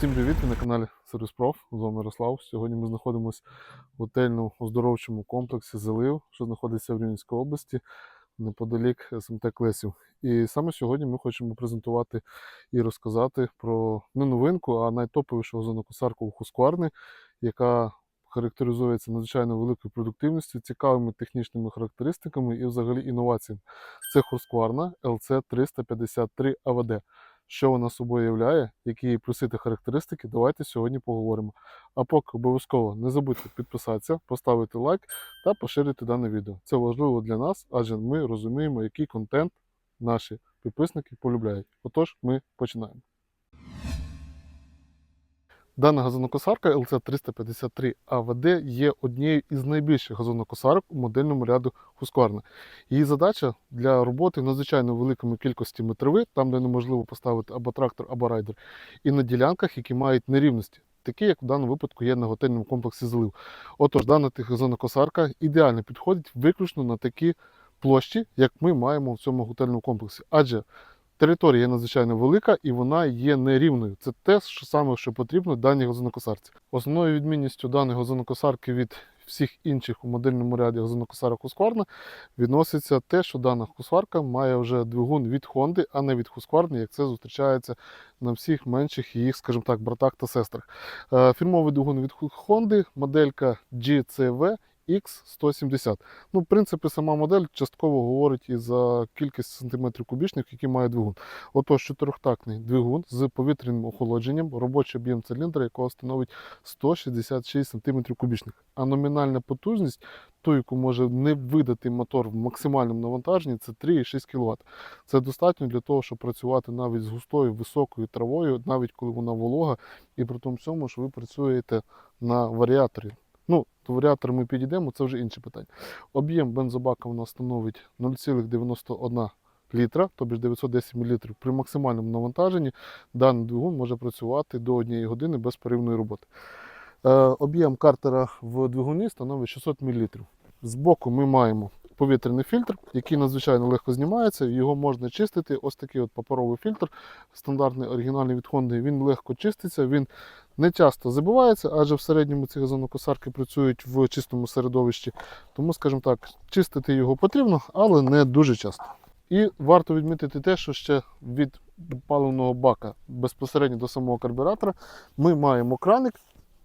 Всім привіт! Ви на каналі Сервіс Проф. З вами Ярослав. Сьогодні ми знаходимося в готельно-оздоровчому комплексі Залив, що знаходиться в Рівненській області, неподалік СМТ Клесів. І саме сьогодні ми хочемо презентувати і розказати про не новинку, а найтоповішу озонокосарку Husqvarna, яка характеризується надзвичайно великою продуктивністю, цікавими технічними характеристиками і взагалі інноваціями. Це Husqvarna LC353 AVD. Що вона собою являє, які її плюси та характеристики, давайте сьогодні поговоримо. А поки обов'язково не забудьте підписатися, поставити лайк та поширити дане відео. Це важливо для нас, адже ми розуміємо, який контент наші підписники полюбляють. Отож, ми починаємо. Дана газонокосарка LC353 AVD є однією із найбільших газонокосарок у модельному ряду Husqvarna. Її задача для роботи в надзвичайно великими кількості трави, там, де неможливо поставити або трактор, або райдер, і на ділянках, які мають нерівності, такі, як в даному випадку є на готельному комплексі залив. Отож, дана газонокосарка ідеально підходить виключно на такі площі, як ми маємо в цьому готельному комплексі. Адже Територія надзвичайно велика і вона є нерівною. Це те, що саме що потрібно даній газонокосарці. Основною відмінністю даної газонокосарки від всіх інших у модельному ряді газонокосарок Husqvarna відноситься те, що дана косарка має вже двигун від Honda, а не від Husqvarna, як це зустрічається на всіх менших їх, скажімо так, братах та сестрах. Е, Фірмовий двигун від Honda, моделька GCV X170. Ну, в принципі, сама модель частково говорить і за кількість сантиметрів кубічних, які має двигун. Отож, чотирьохтактний двигун з повітряним охолодженням, робочий об'єм циліндра, якого становить 166 см кубічних. А номінальна потужність, ту, яку може не видати мотор в максимальному навантаженні, це 3,6 кВт. Це достатньо для того, щоб працювати навіть з густою високою травою, навіть коли вона волога, і при тому всьому, що ви працюєте на варіаторі. Ну, то варіатор ми підійдемо, це вже інше питання. Об'єм бензобака у нас становить 0,91 літра, тобто 910 мл. При максимальному навантаженні даний двигун може працювати до 1 години без поривної роботи. Е, об'єм картера в двигуні становить 600 мл. Збоку ми маємо повітряний фільтр, який надзвичайно легко знімається. Його можна чистити. Ось такий от паперовий фільтр, стандартний оригінальний від Honda. Він легко чиститься, він не часто забувається, адже в середньому ці газонокосарки працюють в чистому середовищі. Тому, скажімо так, чистити його потрібно, але не дуже часто. І варто відмітити те, що ще від паливного бака безпосередньо до самого карбюратора ми маємо краник,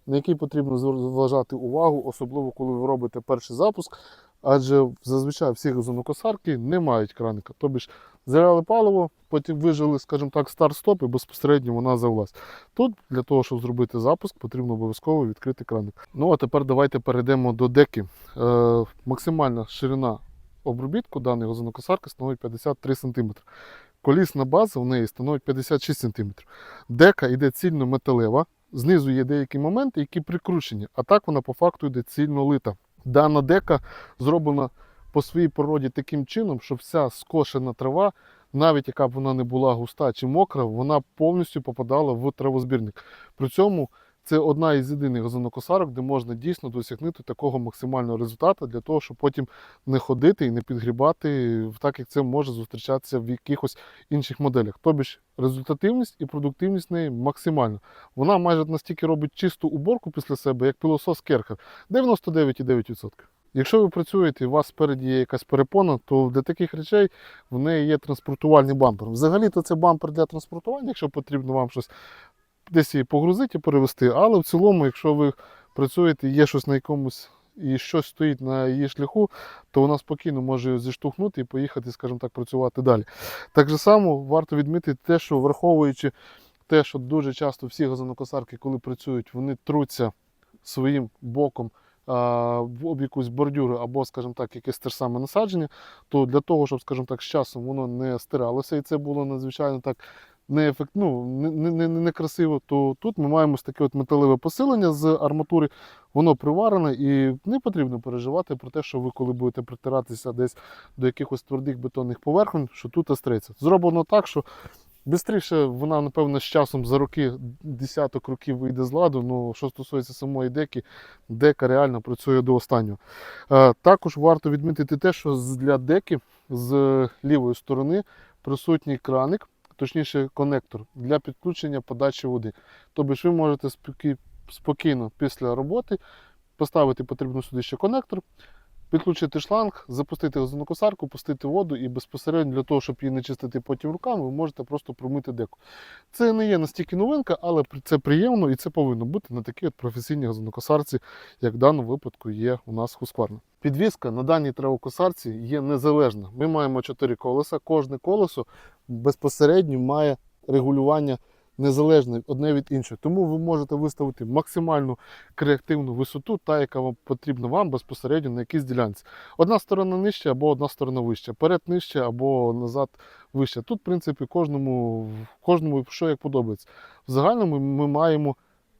на який потрібно зважати увагу, особливо коли ви робите перший запуск. Адже зазвичай всі газонокосарки не мають краника. Тобто ж заряли паливо, потім вижили, скажімо так, старт-стоп і безпосередньо вона завелась. Тут для того, щоб зробити запуск, потрібно обов'язково відкрити краник. Ну а тепер давайте перейдемо до деки. Е, максимальна ширина обробітку даної газонокосарки становить 53 см. Колісна база в неї становить 56 см. Дека йде цільно металева, знизу є деякі моменти, які прикручені, а так вона по факту йде цільно лита. Дана дека зроблена по своїй природі таким чином, що вся скошена трава, навіть яка б вона не була густа чи мокра, вона повністю попадала в травозбірник. При цьому це одна із єдиних газонокосарок, де можна дійсно досягнути такого максимального результату для того, щоб потім не ходити і не підгрібати, так як це може зустрічатися в якихось інших моделях. Тобі ж результативність і продуктивність неї максимальна. Вона майже настільки робить чисту уборку після себе, як пилосос Керхер 99,9%. Якщо ви працюєте у вас спереді є якась перепона, то для таких речей в неї є транспортувальний бампер. Взагалі-то це бампер для транспортування, якщо потрібно вам щось десь її погрузити і перевезти. Але в цілому, якщо ви працюєте, є щось на якомусь і щось стоїть на її шляху, то вона спокійно може зіштовхнути і поїхати, скажімо так, працювати далі. Так же само варто відмітити те, що враховуючи те, що дуже часто всі газонокосарки, коли працюють, вони труться своїм боком об якусь бордюру або, скажімо так, якесь те ж саме насадження, то для того, щоб, скажімо так, з часом воно не стиралося, і це було надзвичайно так неефект, ну, не, не, не, не то тут ми маємо таке от металеве посилення з арматури, воно приварене і не потрібно переживати про те, що ви, коли будете притиратися десь до якихось твердих бетонних поверхонь, що тут остреться. Зроблено так, що Бистріше вона, напевно, з часом за роки, десяток років вийде з ладу. Ну, що стосується самої деки, дека реально працює до останнього. Е, також варто відмітити те, що для деки з лівої сторони присутній краник. Точніше конектор для підключення подачі води. Тобто ви можете спокійно після роботи поставити потрібно сюди ще конектор, підключити шланг, запустити газонокосарку, пустити воду і безпосередньо для того, щоб її не чистити потім руками, ви можете просто промити деку. Це не є настільки новинка, але це приємно і це повинно бути на такій от професійній газонокосарці, як в даному випадку є у нас Husqvarna. Підвізка на даній травокосарці є незалежна. Ми маємо 4 колеса, кожне колесо безпосередньо має регулювання незалежне одне від іншого. Тому ви можете виставити максимальну креативну висоту, та яка вам потрібна вам безпосередньо на якійсь ділянці. Одна сторона нижча або одна сторона вища, перед нижче або назад вище. Тут, в принципі, кожному, кожному що як подобається. В загальному ми маємо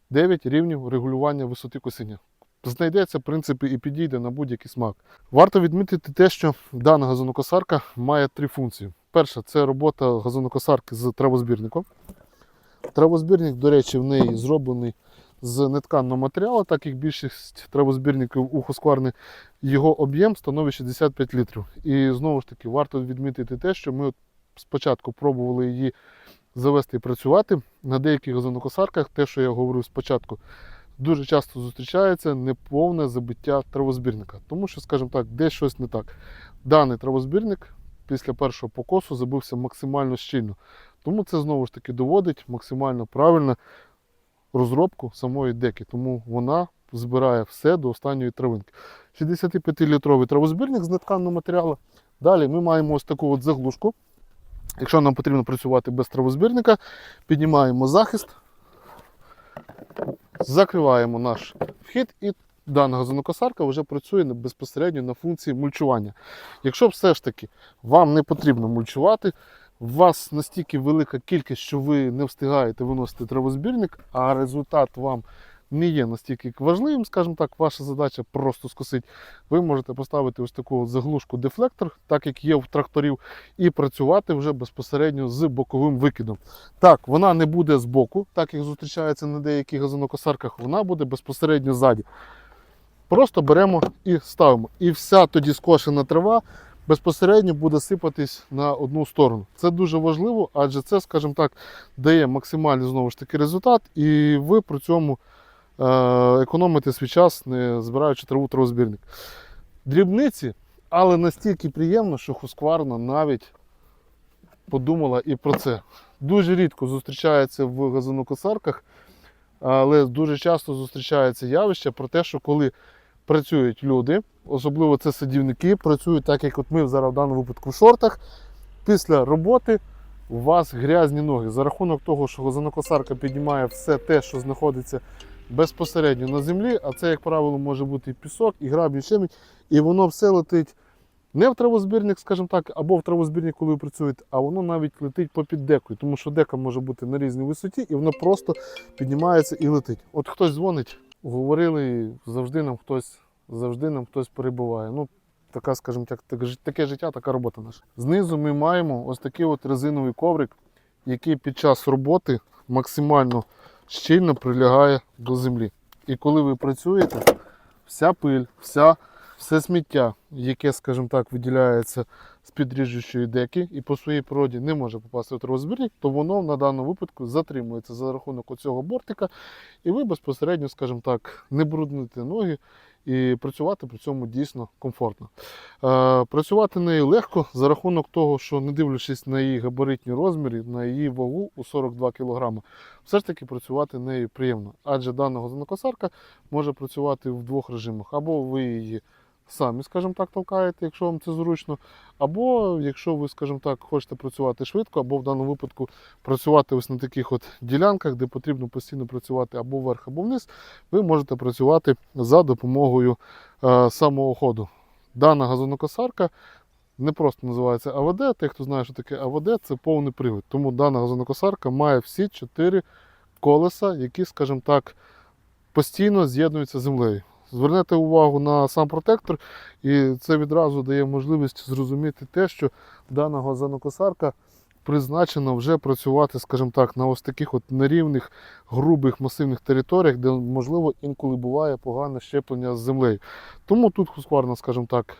9 рівнів регулювання висоти косіння. Знайдеться, в принципі, і підійде на будь-який смак. Варто відмітити те, що дана газонокосарка має три функції. Перша це робота газонокосарки з травозбірником. Травозбірник, до речі, в неї зроблений з нетканного матеріалу, так як більшість травозбірників у Husqvarna, його об'єм становить 65 літрів. І знову ж таки, варто відмітити те, що ми от спочатку пробували її завести і працювати. На деяких газонокосарках, те, що я говорив спочатку, дуже часто зустрічається неповне забиття травозбірника. Тому що, скажімо так, десь щось не так. Даний травозбірник після першого покосу забився максимально щільно. Тому це знову ж таки доводить максимально правильну розробку самої деки. Тому вона збирає все до останньої травинки. 65-літровий травозбірник з нетканного матеріалу. Далі ми маємо ось таку от заглушку. Якщо нам потрібно працювати без травозбірника, піднімаємо захист, закриваємо наш вхід і дана газонокосарка вже працює безпосередньо на функції мульчування. Якщо все ж таки вам не потрібно мульчувати, у вас настільки велика кількість, що ви не встигаєте виносити травозбірник, а результат вам не є настільки важливим, скажімо так, ваша задача просто скосити, ви можете поставити ось таку заглушку дефлектор, так як є в тракторів, і працювати вже безпосередньо з боковим викидом. Так, вона не буде з боку, так як зустрічається на деяких газонокосарках, вона буде безпосередньо ззаді. Просто беремо і ставимо. І вся тоді скошена трава безпосередньо буде сипатись на одну сторону. Це дуже важливо, адже це, скажімо так, дає максимальний знову ж таки результат, і ви при цьому е, економите свій час, не збираючи траву травозбірник. Дрібниці, але настільки приємно, що Husqvarna навіть подумала і про це. Дуже рідко зустрічається в газонокосарках, але дуже часто зустрічається явище про те, що коли працюють люди, особливо це садівники, працюють так, як от ми зараз в даному випадку в шортах. Після роботи у вас грязні ноги. За рахунок того, що газонокосарка піднімає все те, що знаходиться безпосередньо на землі, а це, як правило, може бути і пісок, і граблі, і щемінь, і воно все летить не в травозбірник, скажімо так, або в травозбірник, коли ви працюєте, а воно навіть летить попід декою, тому що дека може бути на різній висоті, і воно просто піднімається і летить. От хтось дзвонить, говорили, завжди нам хтось, завжди нам хтось перебуває. Ну, така, скажімо так, так- таке життя, така робота наша. Знизу ми маємо ось такий от резиновий коврик, який під час роботи максимально щільно прилягає до землі. І коли ви працюєте, вся пиль, вся, все сміття, яке, скажімо так, виділяється з підріжучої деки і по своїй природі не може попасти в травозбірник, то воно на даному випадку затримується за рахунок оцього бортика, і ви безпосередньо, скажімо так, не брудните ноги і працювати при цьому дійсно комфортно. Е, працювати нею легко за рахунок того, що не дивлячись на її габаритні розміри, на її вагу у 42 кг, все ж таки працювати нею приємно. Адже дана газонокосарка може працювати в двох режимах. Або ви її самі, скажімо так, толкаєте, якщо вам це зручно, або якщо ви, скажімо так, хочете працювати швидко, або в даному випадку працювати ось на таких от ділянках, де потрібно постійно працювати або вверх, або вниз, ви можете працювати за допомогою е, самого ходу. Дана газонокосарка не просто називається АВД. Тих, хто знає, що таке АВД, це повний привід. Тому дана газонокосарка має всі чотири колеса, які, скажімо так, постійно з'єднуються з землею. Звернете увагу на сам протектор, і це відразу дає можливість зрозуміти те, що дана газонокосарка призначена вже працювати, скажімо так, на ось таких от нерівних, грубих, масивних територіях, де, можливо, інколи буває погане щеплення з землею. Тому тут хускварна, скажімо так,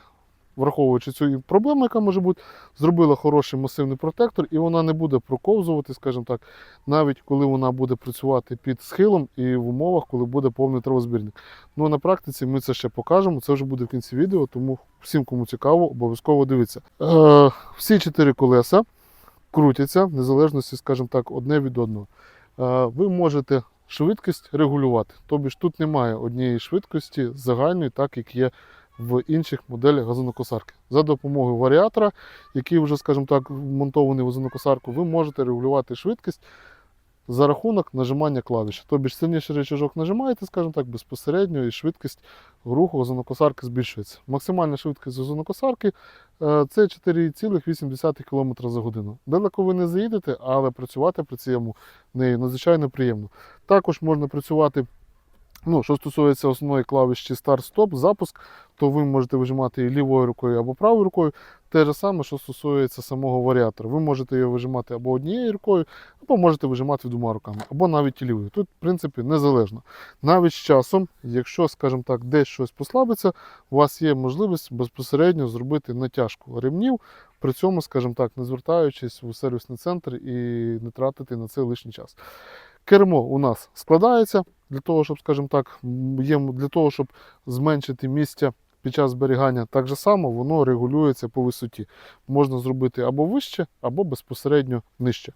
враховуючи цю проблему, яка може бути, зробила хороший масивний протектор, і вона не буде проковзувати, скажімо так, навіть коли вона буде працювати під схилом і в умовах, коли буде повний травозбірник. Ну а на практиці ми це ще покажемо. Це вже буде в кінці відео, тому всім, кому цікаво, обов'язково дивіться. Е, всі чотири колеса крутяться в незалежності, скажімо так, одне від одного. Е, ви можете швидкість регулювати. Тобі ж тут немає однієї швидкості загальної, так як є в інших моделях газонокосарки. За допомогою варіатора, який вже, скажімо так, вмонтований в газонокосарку, ви можете регулювати швидкість за рахунок нажимання клавіші. Тобі ж сильніший рычажок нажимаєте, скажімо так, безпосередньо і швидкість руху газонокосарки збільшується. Максимальна швидкість газонокосарки е, це 4,8 км за годину. Далеко ви не заїдете, але працювати при цьому нею надзвичайно приємно. Також можна працювати. Ну, що стосується основної клавіші старт-стоп, запуск, то ви можете вижимати і лівою рукою або правою рукою. Те ж саме, що стосується самого варіатора. Ви можете його вижимати або однією рукою, або можете вижимати двома руками, або навіть і лівою. Тут, в принципі, незалежно. Навіть з часом, якщо, скажімо так, десь щось послабиться, у вас є можливість безпосередньо зробити натяжку ремнів, при цьому, скажімо так, не звертаючись у сервісний центр і не тратити на це лишній час. Кермо у нас складається для того, щоб, скажімо так, для того, щоб зменшити місця під час зберігання, так же само воно регулюється по висоті. Можна зробити або вище, або безпосередньо нижче.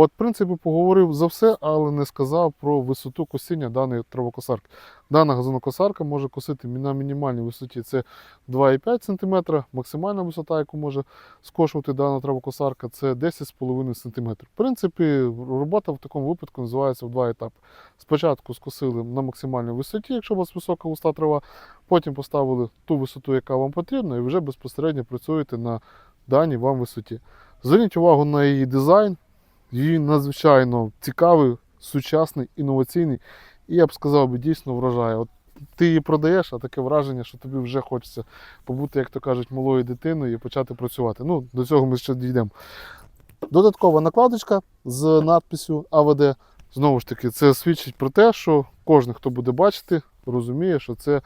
От, в принципі, поговорив за все, але не сказав про висоту косіння даної травокосарки. Дана газонокосарка може косити на мінімальній висоті це 2,5 см, максимальна висота, яку може скошувати дана травокосарка, це 10,5 см. В принципі, робота в такому випадку називається в два етапи. Спочатку скосили на максимальній висоті, якщо у вас висока густа трава, потім поставили ту висоту, яка вам потрібна, і вже безпосередньо працюєте на даній вам висоті. Зверніть увагу на її дизайн. Її надзвичайно цікавий, сучасний, інноваційний. І я б сказав, би, дійсно вражає. От ти її продаєш, а таке враження, що тобі вже хочеться побути, як то кажуть, малою дитиною і почати працювати. Ну, до цього ми ще дійдемо. Додаткова накладочка з надписю АВД. Знову ж таки, це свідчить про те, що кожен, хто буде бачити, розуміє, що це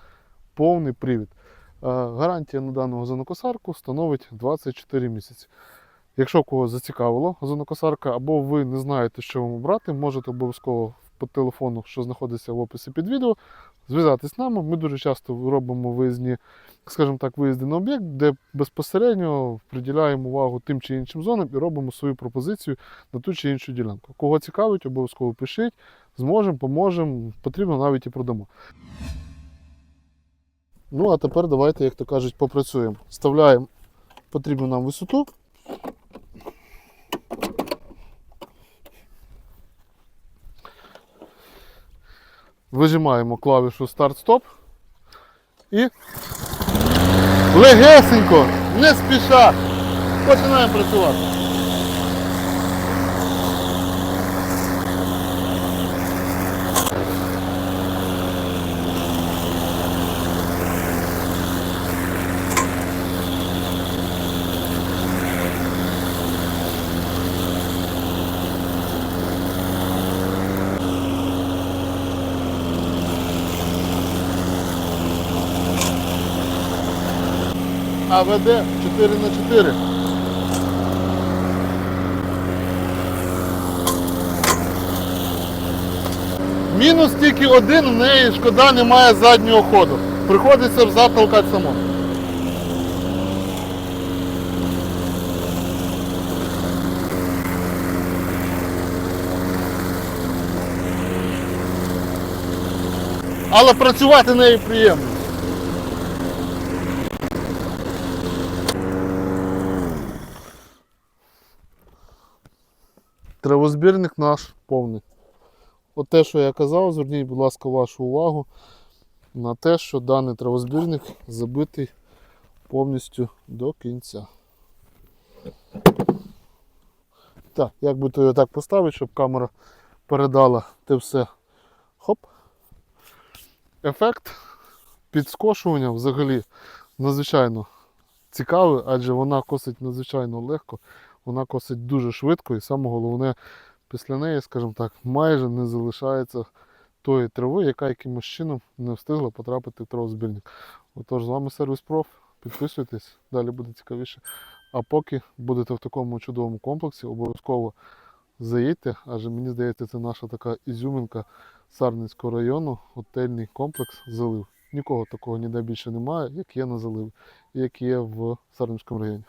повний привід. Е, Гарантія на дану газонокосарку становить 24 місяці. Якщо когось зацікавило газонокосарка, або ви не знаєте, що вам обрати, можете обов'язково по телефону, що знаходиться в описі під відео, зв'язатись з нами. Ми дуже часто робимо виїзні, скажімо так, виїзди на об'єкт, де безпосередньо приділяємо увагу тим чи іншим зонам і робимо свою пропозицію на ту чи іншу ділянку. Кого цікавить, обов'язково пишіть, зможемо, поможемо, потрібно навіть і продамо. Ну, а тепер давайте, як то кажуть, попрацюємо. Вставляємо потрібну нам висоту. Вижимаємо клавішу старт-стоп і легесенько, не спіша, починаємо працювати. АВД 4 на 4 Мінус тільки один, в неї шкода немає заднього ходу. Приходиться взад толкати самому. Але працювати нею приємно. Травозбірник наш повний. От те, що я казав, зверніть, будь ласка, вашу увагу на те, що даний травозбірник забитий повністю до кінця. Так, як би то його так поставити, щоб камера передала те все. Хоп. Ефект підскошування взагалі надзвичайно цікавий, адже вона косить надзвичайно легко, вона косить дуже швидко і саме головне, після неї, скажімо так, майже не залишається тої трави, яка якимось чином не встигла потрапити в травозбірник. Отож, з вами сервіс проф. підписуйтесь, далі буде цікавіше. А поки будете в такому чудовому комплексі, обов'язково заїдьте, адже мені здається, це наша така ізюминка Сарненського району, готельний комплекс залив. Нікого такого ніде більше немає, як є на залив, як є в Сарненському районі.